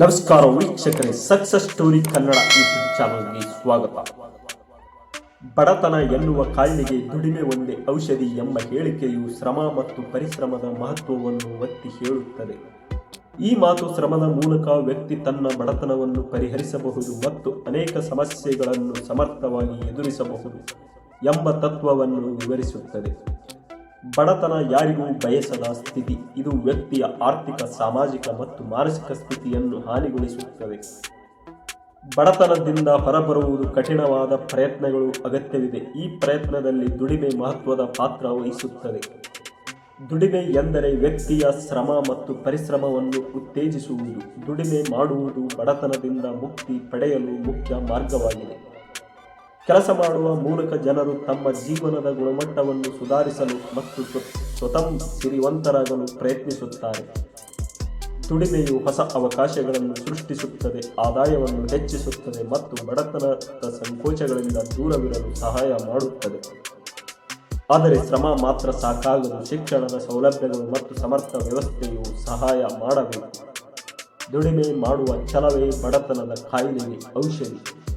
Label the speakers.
Speaker 1: ನಮಸ್ಕಾರ ವೀಕ್ಷಕರೇ success story Kannada YouTube ಚಾನಲ್ಗೆ ಸ್ವಾಗತ. ಬಡತನ ಎನ್ನುವ ಕಾಯಿಲೆಗೆ ದುಡಿಮೆ ಒಂದೇ ಔಷಧಿ ಎಂಬ ಹೇಳಿಕೆಯು ಶ್ರಮ ಮತ್ತು ಪರಿಶ್ರಮದ ಮಹತ್ವವನ್ನು ಒತ್ತಿ ಹೇಳುತ್ತದೆ. ಈ ಮಾತು ಶ್ರಮದ ಮೂಲಕ ವ್ಯಕ್ತಿ ತನ್ನ ಬಡತನವನ್ನು ಪರಿಹರಿಸಬಹುದು ಮತ್ತು ಅನೇಕ ಸಮಸ್ಯೆಗಳನ್ನು ಸಮರ್ಥವಾಗಿ ಎದುರಿಸಬಹುದು ಎಂಬ ತತ್ವವನ್ನು ವಿವರಿಸುತ್ತದೆ. ಬಡತನ ಯಾರಿಗೂ ಬಯಸದ ಸ್ಥಿತಿ. ಇದು ವ್ಯಕ್ತಿಯ ಆರ್ಥಿಕ, ಸಾಮಾಜಿಕ ಮತ್ತು ಮಾನಸಿಕ ಸ್ಥಿತಿಯನ್ನು ಹಾನಿಗೊಳಿಸುತ್ತದೆ. ಬಡತನದಿಂದ ಹೊರಬರುವುದು ಕಠಿಣವಾದ ಪ್ರಯತ್ನಗಳು ಅಗತ್ಯವಿದೆ. ಈ ಪ್ರಯತ್ನದಲ್ಲಿ ದುಡಿಮೆ ಮಹತ್ವದ ಪಾತ್ರ ವಹಿಸುತ್ತದೆ. ದುಡಿಮೆ ಎಂದರೆ ವ್ಯಕ್ತಿಯ ಶ್ರಮ ಮತ್ತು ಪರಿಶ್ರಮವನ್ನು ಉತ್ತೇಜಿಸುವುದು. ದುಡಿಮೆ ಮಾಡುವುದು ಬಡತನದಿಂದ ಮುಕ್ತಿ ಪಡೆಯಲು ಮುಖ್ಯ ಮಾರ್ಗವಾಗಿದೆ. ಕೆಲಸ ಮಾಡುವ ಮೂಲಕ ಜನರು ತಮ್ಮ ಜೀವನದ ಗುಣಮಟ್ಟವನ್ನು ಸುಧಾರಿಸಲು ಮತ್ತು ಸ್ವ- ಸ್ವತಃ ಸಿರಿವಂತರಾಗಲು ಪ್ರಯತ್ನಿಸುತ್ತಾರೆ. ದುಡಿಮೆಯು ಹೊಸ ಅವಕಾಶಗಳನ್ನು ಸೃಷ್ಟಿಸುತ್ತದೆ, ಆದಾಯವನ್ನು ಹೆಚ್ಚಿಸುತ್ತದೆ ಮತ್ತು ಬಡತನದ ಸಂಕೋಚಗಳಿಂದ ದೂರವಿರಲು ಸಹಾಯ ಮಾಡುತ್ತದೆ. ಆದರೆ ಶ್ರಮ ಮಾತ್ರ ಸಾಕಾಗಲು ಶಿಕ್ಷಣದ ಸೌಲಭ್ಯಗಳು ಮತ್ತು ಸಮರ್ಥ ವ್ಯವಸ್ಥೆಯು ಸಹಾಯ ಮಾಡಬೇಕು. ದುಡಿಮೆ ಮಾಡುವ ಛಲವೇ ಬಡತನದ ಕಾಯಿಲೆಗೆ ಔಷಧಿ.